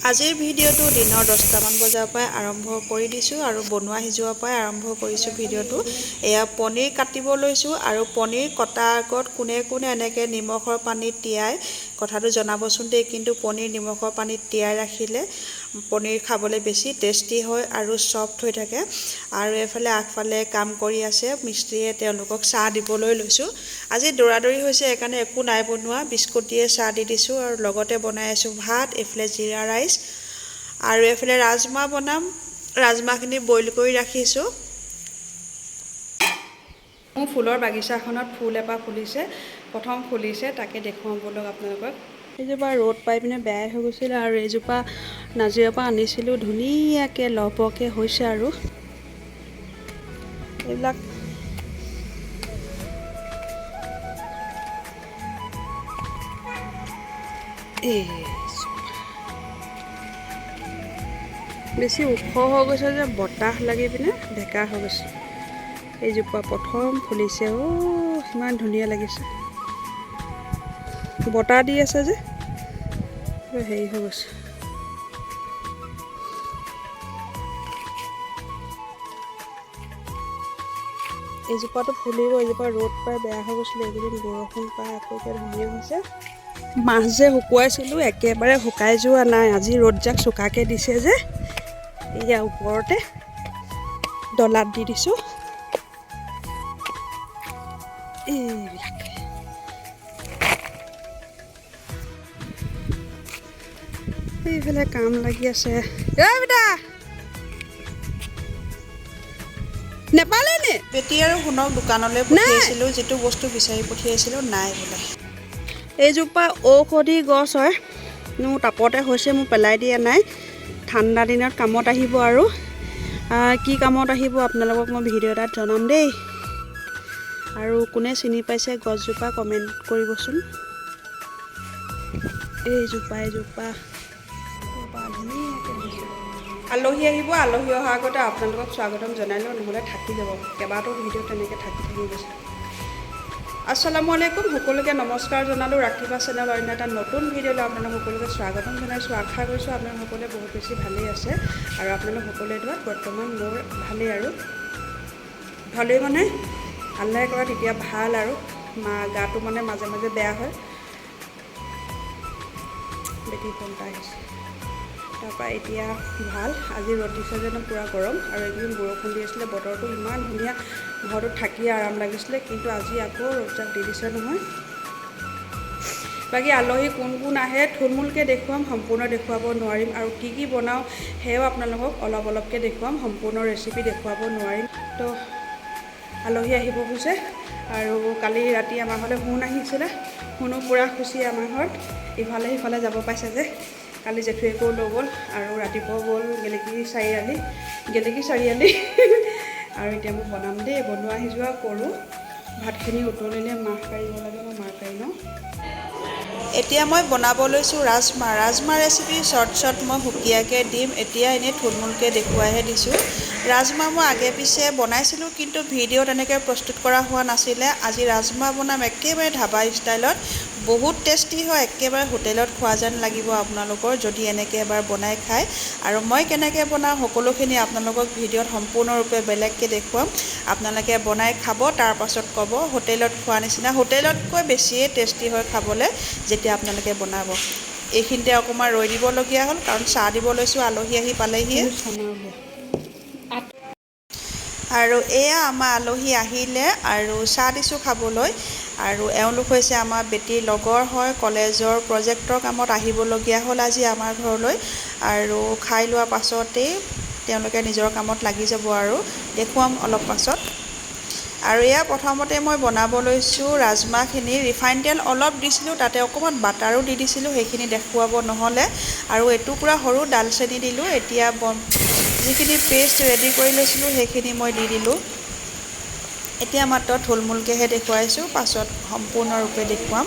আজিৰ ভিডিঅ'টো দিনৰ দহটামান বজাৰ পৰাই আৰম্ভ কৰি দিছোঁ আৰু বনোৱা সিজোৱাৰ পৰাই আৰম্ভ কৰিছোঁ ভিডিঅ'টো। এয়া পনীৰ কাটিব লৈছোঁ আৰু পনীৰ কটাৰ আগত কোনে কোনে এনেকৈ নিমখৰ পানীত তিয়াই কথাটো জনাবচোন দেই কিন্তু পনীৰ নিমখৰ পানীত তিয়াই ৰাখিলে পনীৰ খাবলৈ বেছি টেষ্টি হয় আৰু ছফ্ট হৈ থাকে। আৰু এইফালে আগফালে কাম কৰি আছে, মিস্ত্ৰীয়ে তেওঁলোকক চাহ দিবলৈ লৈছোঁ। আজি দৌৰা দৌৰি হৈছে, সেইকাৰণে একো নাই বনোৱা। বিস্কুট দিয়ে চাহ দি দিছোঁ আৰু লগতে বনাই আছোঁ ভাত, এইফালে জিৰা ৰাইচ। আৰু এইফালে ৰাজমাহ বনাম। ৰাজমাহখিনি বইল কৰি ৰাখিছোঁ। মোৰ ফুলৰ বাগিচাখনত ফুল এপাহ ফুলিছে। প্ৰথম ফুলিছে, তাকে দেখুৱাম বলক আপোনালোকক। এইজোপা ৰ'দ পাই পিনে বেয়াই হৈ গৈছিলে আৰু এইজোপা নাজিৰৰ পৰা আনিছিলোঁ। ধুনীয়াকৈ লহপহকৈ হৈছে আৰু। এইবিলাক বেছি ওখ হৈ গৈছে যে বতাহ লাগি পিনে বেকা হৈ গৈছে। এইজোপা প্ৰথম ফুলিছে, অ' ইমান ধুনীয়া লাগিছে। বতাহ দি আছে যে। হেৰি হৈ গৈছে এইজোপাটো ফুলিব এইজোপা ৰ'দ পাই বেয়া হৈ গৈছিলে, এইকেইদিন বৰষুণ পাই আকৌ এতিয়া ধুনীয়া হৈছে। মাছ যে শুকুৱাইছিলোঁ, একেবাৰে শুকাই যোৱা নাই। আজি ৰ'দজাক চোকাকৈ দিছে যে এয়া ওপৰতে ডলাত দি দিছোঁ। এইবিলাক। এইফালে কাম লাগি আছে বেটা নেপালে নে বেটি আৰু শুনক দোকানলৈ পঠিয়াইছিলোঁ যিটো বস্তু বিচাৰি পঠিয়াইছিলোঁ নাই বোলে। এইজোপা ঔষধি গছ হয়। মোৰ তাপতে হৈছে মোৰ পেলাই দিয়া নাই। ঠাণ্ডা দিনত কামত আহিব আৰু। কি কামত আহিব আপোনালোকক মই ভিডিঅ' এটাত জনাম দেই। আৰু কোনে চিনি পাইছে গছজোপা কমেণ্ট কৰিবচোন। এইজোপা এইজোপা। আলহী আহিব, আলহী অহাৰ আগতে আপোনালোকক স্বাগতম জনাই লওঁ নহ'লে থাকি যাব। কেইবাটাও ভিডিঅ' তেনেকৈ থাকি থাকি গৈছে। আসসালামু আলাইকুম, সকলোকে নমস্কাৰ জনালোঁ। ৰাখিবা চেনেল অন্য এটা নতুন ভিডিঅ'লৈ আপোনালোক সকলোকে স্বাগতম জনাইছোঁ। আশা কৰিছোঁ আপোনালোক সকলোৱে বহুত বেছি ভালেই আছে আৰু আপোনালোক সকলোৱে ধৰক বৰ্তমান মোৰ ভালেই আৰু। ভালেই মানে? আল্লাই কৰা তেতিয়া ভালো আৰু। মা, গাটো মানে মাজে মাজে বেয়া হয়। বেটি ফোন এটা আহিছে। তাৰপৰা এতিয়া ভাল। আজি ৰ'দ দিছে যেনে পূৰা গৰম। আৰু এইকেইদিন বৰষুণ দি আছিলে বতৰটো ইমান ধুনীয়া। ঘৰটোত থাকি আৰাম লাগিছিলে কিন্তু আজি আকৌ ৰ'দজাক দি দিছে নহয়। বাকী আলহী কোন কোন আহে থুলমূলকৈ দেখুৱাম সম্পূৰ্ণ দেখুৱাব নোৱাৰিম। আৰু কি কি বনাওঁ সেয়াও আপোনালোকক অলপ অলপকৈ দেখুৱাম সম্পূৰ্ণ ৰেচিপি দেখুৱাব নোৱাৰিম। তো আলহী আহিব খোজে। আৰু কালি ৰাতি আমাৰ ঘৰলৈ সোণ আহিছিলে। সোণো পূৰা খুচি আমাৰ ঘৰত। ইফালে সিফালে যাব পাইছে যে। কালি জেঠুৱেকো লৈ গ'ল আৰু ৰাতিপুৱা গ'ল, গেলেকী চাৰিআলি গেলেকী চাৰিআলি আৰু এতিয়া মই বনাম দেই, বনোৱা সিজোৱা কৰোঁ। ভাতখিনি উতলিলে মাহ কাঢ়িব লাগে, মই মাহ কাঢ়ি লওঁ। এতিয়া মই বনাব লৈছোঁ rajma rajma recipe short short মই সুকীয়াকৈ দিম, এতিয়া এনেই থুলমূলকৈ দেখুৱাইহে দিছোঁ। ৰাজমাহ মই আগে পিছে বনাইছিলোঁ, কিন্তু ভিডিঅ' তেনেকৈ প্ৰস্তুত কৰা হোৱা নাছিলে। আজি ৰাজমাহ বনাম একেবাৰে ধাবা ষ্টাইলত বহুত টেষ্টি হয় একেবাৰে হোটেলত খোৱা যেন লাগিব আপোনালোকৰ যদি এনেকৈ এবাৰ বনাই খায়। আৰু মই কেনেকৈ বনাওঁ সকলোখিনি আপোনালোকক ভিডিঅ'ত সম্পূৰ্ণৰূপে বেলেগকৈ দেখুৱাম। আপোনালোকে বনাই খাব তাৰ পাছত ক'ব হোটেলত খোৱা নিচিনা। হোটেলতকৈ বেছিয়ে টেষ্টি হয় খাবলৈ যেতিয়া আপোনালোকে বনাব। এইখিনিতে অকণমান ৰৈ দিবলগীয়া হ'ল কাৰণ চাহ দিব লৈছোঁ আলহী আহি পালেহিয়ে। আৰু এয়া আমাৰ আলহী আহিলে আৰু চাহ দিছোঁ খাবলৈ। আৰু এওঁলোক হৈছে আমাৰ বেটীৰ লগৰ হয় কলেজৰ প্ৰজেক্টৰ কামত আহিবলগীয়া হ'ল আজি আমাৰ ঘৰলৈ আৰু খাই লোৱাৰ পাছতেই তেওঁলোকে নিজৰ কামত লাগি যাব আৰু দেখুৱাম অলপ পাছত। আৰু এয়া প্ৰথমতে মই বনাব লৈছোঁ ৰাজমাহখিনি ৰিফাইন তেল অলপ দিছিলোঁ তাতে অকণমান বাটাৰো দি দিছিলোঁ সেইখিনি দেখুৱাব নহ'লে। আৰু এটুকুৰা সৰু ডালচেনি দিলোঁ এতিয়া যিখিনি পেষ্ট ৰেডি কৰি লৈছিলোঁ সেইখিনি মই দি দিলোঁ। এতিয়া মাত্ৰ থুলমূলকৈহে দেখুৱাইছোঁ পাছত সম্পূৰ্ণৰূপে দেখুৱাম।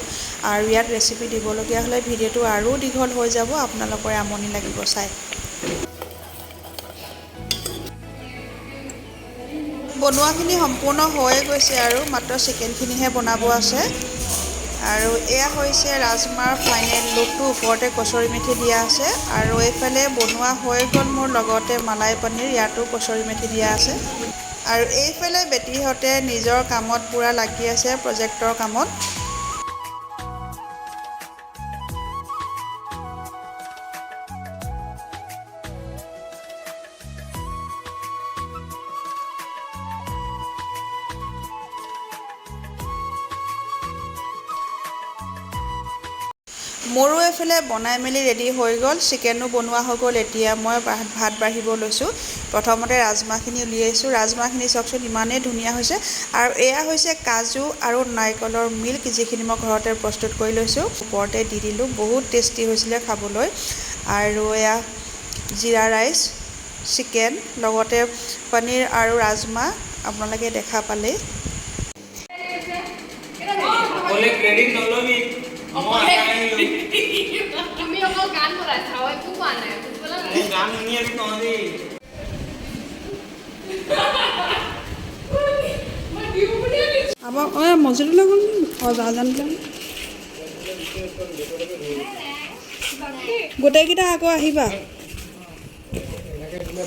আৰু ইয়াত ৰেচিপি দিবলগীয়া হ'লে ভিডিঅ'টো আৰু দীঘল হৈ যাব আপোনালোকৰে আমনি লাগিব চাই। বনোৱাখিনি সম্পূৰ্ণ হৈয়ে গৈছে আৰু মাত্ৰ চিকেনখিনিহে বনাব আছে। আৰু এয়া হৈছে ৰাজমাৰ ফাইনেল লুকটো ওপৰতে কচুৰি মেথি দিয়া আছে। আৰু এইফালে বনোৱা হৈ গ'ল মোৰ লগতে মালাই পনীৰ ইয়াতো কচুৰি মেথি দিয়া আছে। আৰু এইফালে বেটীহঁতে নিজৰ কামত পূৰা লাগি আছে প্ৰজেক্টৰ কামত। মোৰো এইফালে বনাই মেলি ৰেডি হৈ গ'ল চিকেনো বনোৱা হৈ গ'ল এতিয়া মই ভাত বাঢ়িব লৈছোঁ। প্ৰথমতে ৰাজমাহখিনি উলিয়াইছোঁ ৰাজমাহখিনি চাওকচোন ইমানেই ধুনীয়া হৈছে। আৰু এয়া হৈছে কাজু আৰু নাৰিকলৰ মিল্ক যিখিনি মই ঘৰতে প্ৰস্তুত কৰি লৈছোঁ। ওপৰতে দি দিলোঁ বহুত টেষ্টি হৈছিলে খাবলৈ। আৰু এয়া জিৰা ৰাইচ চিকেন লগতে পনীৰ আৰু ৰাজমাহ আপোনালোকে দেখা পালেই। তুমি ওকে গান পড়াচ্ছ ওই খুব মানে মজুরি লাগুন আদান গোটেইকেইটা আকৌ আহিবা।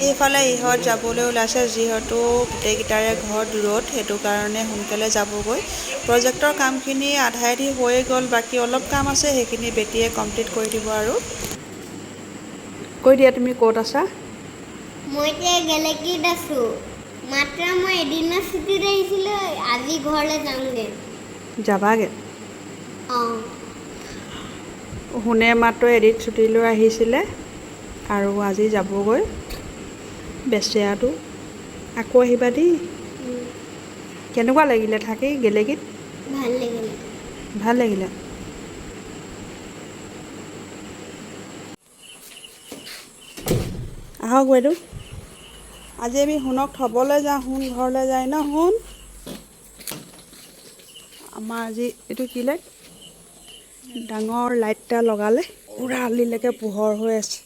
এইফালে ইহঁত যাবলৈ ওলাইছে যিহেতু গোটেইকেইটাৰে ঘৰ দূৰত সেইটো কাৰণে সোনকালে যাবগৈ। প্ৰজেক্টৰ কামখিনি আধা আধি হৈয়ে গ'ল বাকী অলপ কাম আছে সেইখিনি বেটীয়ে কমপ্লিট কৰি দিব আৰু। কৈ দিয়া তুমি ক'ত আছা? মই এতিয়া গেলেকীত আছোঁ। মাত্ৰ মই এদিনৰ ছুটীত আহিছিলোঁ আজি ঘৰলৈ যামগৈ। যাবাগৈ? অঁ। শুনে মাত্ৰ এদিন ছুটী লৈ আহিছিলে আৰু আজি যাবগৈ। বেচেৰাটো। আকৌ আহিবা দেই। কেনেকুৱা লাগিলে থাকি গেলেকীত? ভাল লাগিলে। ভাল লাগিলে। আহক বাইদেউ। আজি আমি সোণক থ'বলৈ যাওঁ সোণ ঘৰলৈ যায় ন সোণ? আমাৰ আজি এইটো কি লাইট ডাঙৰ লাইট এটা লগালে পূৰা আলিলৈকে পোহৰ হৈ আছে।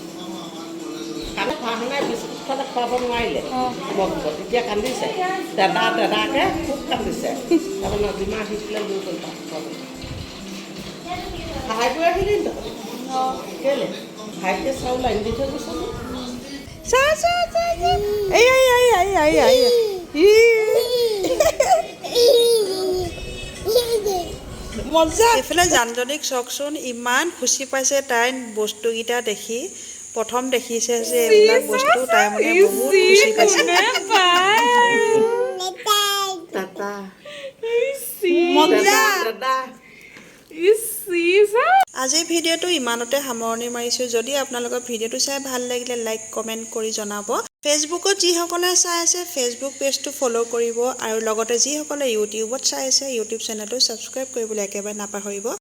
আমি খোৱা নাই বিস্কুট খালে খুৱাব নোৱাৰিলে মোক তেতিয়া কান্দিছে দাদা দাদাকে খুব কান্দিছে তাৰমানে নদীমা আহি পেলাই লৈ গ'ল তাক সহায় কৰি আহিলি কেলে ভাইকে চাউল আনি দি থৈ গৈছে মজা এইফালে জানজনীক চাওকচোন ইমান খুচি পাইছে তাই বস্তুকেইটা দেখি। প্ৰথম দেখিছে যে এইবিলাক বস্তু তাই মানে বহুত খুচি পাইছে আজিৰ ভিডিঅ'টো ইমানতে সামৰণি মাৰিছোঁ। যদি আপোনালোকৰ ভিডিঅ'টো চাই ভাল লাগিলে লাইক কমেণ্ট কৰি জনাব। ফেচবুকত যিসকলে চাই আছে ফেচবুক পেজটো ফ'ল' কৰিব। আৰু লগতে যিসকলে ইউটিউবত চাই আছে ইউটিউব চেনেলটো ছাবস্ক্ৰাইব কৰিবলৈ একেবাৰে নাপাহৰিব।